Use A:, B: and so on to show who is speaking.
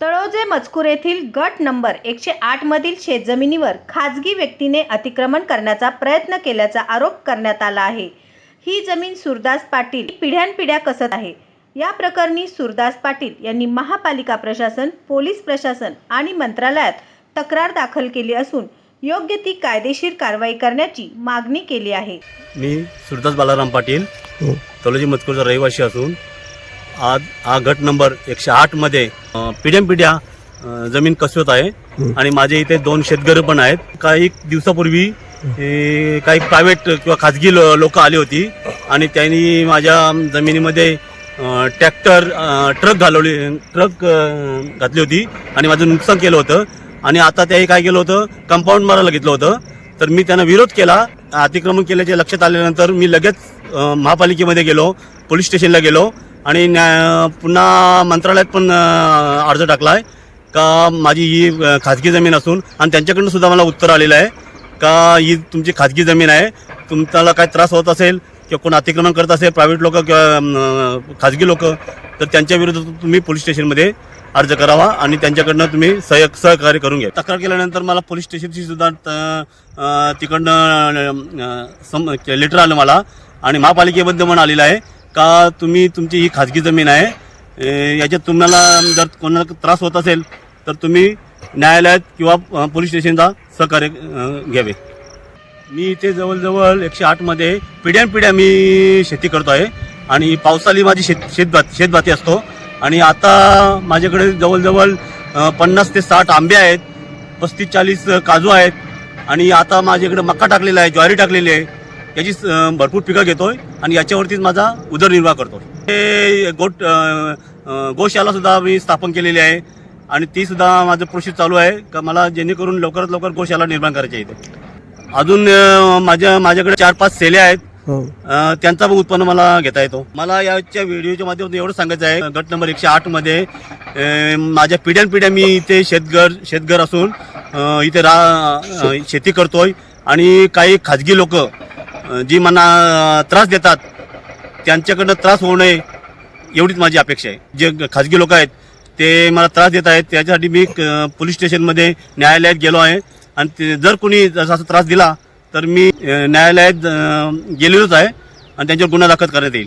A: तळोजे मजकूर येथील गट नंबर एकशे आठमधील शेतजमिनीवर खाजगी व्यक्तीने अतिक्रमण करण्याचा प्रयत्न केल्याचा आरोप करण्यात आला आहे. ही जमीन सुरदास पाटील पिढ्यानपिढ्या कसत आहे? या प्रकरणी सुरदास पाटील यांनी महापालिका प्रशासन पोलीस प्रशासन आणि मंत्रालयात तक्रार दाखल केली असून योग्य ती कायदेशीर कारवाई करण्याची मागणी केली आहे.
B: मी सुरदास बालाराम पाटील तलोजी मजकूरचा रहिवासी असून आज हा गट नंबर एकशे आठमध्ये अं, पिढ्यानपिढ्या जमीन कसवत आहे आणि माझे इथे दोन शेतकरी पण आहेत. काही दिवसापूर्वी काही प्रायव्हेट किंवा खाजगी लोक आली होती आणि त्यांनी माझ्या जमिनीमध्ये ट्रॅक्टर ट्रक घालवली ट्रक घातली होती आणि माझं नुकसान केलं होतं. आणि आता त्याही काय केलं होतं? कंपाऊंड मारायला घेतलं होतं. तर मी त्यांना विरोध केला. अतिक्रमण केल्याचे लक्षात आल्यानंतर मी लगेच महापालिकेमध्ये गेलो पोलीस स्टेशनला गेलो. आणि न्या पुन्हा मंत्रालयात पण अर्ज टाकला आहे का माझी ही खाजगी जमीन असून आणि त्यांच्याकडून सुद्धा मला उत्तर आलेलं आहे. का ही तुमची खाजगी जमीन आहे तुम्हाला काय त्रास होत असेल किंवा कोण अतिक्रमण करत असेल प्रायव्हेट लोक किंवा खाजगी लोक तर त्यांच्या विरुद्ध तुम्ही पोलीस स्टेशनमध्ये अर्ज करावा आणि त्यांच्याकडनं तुम्ही सह सहकार्य करून घ्या. तक्रार केल्यानंतर मला पोलीस स्टेशनची सुद्धा त- तिकडनं सम लेटर आलं मला. आणि महापालिकेबद्दल पण आलेलं आहे. का तुम्ही तुमची ही खाजगी जमीन आहे? याच्यात तुम्हाला जर कोणाला त्रास होत असेल तर तुम्ही न्यायालयात किंवा पोलीस स्टेशनचा सहकार्य घ्यावे. मी इथे जवळजवळ एकशे आठमध्ये पिढ्यानपिढ्या मी शेती करतो आहे. आणि पावसाळी माझी शेत शेतभात शेतभाती असतो. आणि आता माझ्याकडे जवळजवळ पन्नास ते साठ आंबे आहेत पस्तीस चाळीस काजू आहेत. आणि आता माझ्याकडे मक्का टाकलेला आहे ज्वारी टाकलेली आहे. याची भरपूर पिकं घेतोय आणि याच्यावरतीच माझा उदरनिर्वाह करतो हे गोट गोशाला सुद्धा मी स्थापन केलेली आहे आणि ती सुद्धा माझं प्रोसेस चालू आहे. का मला जेणेकरून लवकरात लवकर गोशाला निर्माण करायची आहे इथे. अजून माझ्या माझ्याकडे चार पाच सेले आहेत. अ, त्यांचा पण उत्पन्न मला घेता येतो. मला याच्या व्हिडिओच्या माध्यमातून एवढं सांगायचं आहे गट नंबर एकशे आठमध्ये माझ्या पिढ्यानपिढ्या मी इथे शेतघर शेतघर असून इथे रा शेती करतोय. आणि काही खाजगी लोक जी मला त्रास देतात त्यांच्याकडनं त्रास होऊ नये एवढीच माझी अपेक्षा आहे. जे खाजगी लोक आहेत ते मला त्रास देत आहेत त्याच्यासाठी मी पोलीस स्टेशनमध्ये न्यायालयात गेलो आहे. आणि ते- जर कोणी जसा असा त्रास दिला तर मी न्यायालयात गेलेलोच आहे आणि त्यांच्यावर गुन्हा दाखल करण्यात येईल.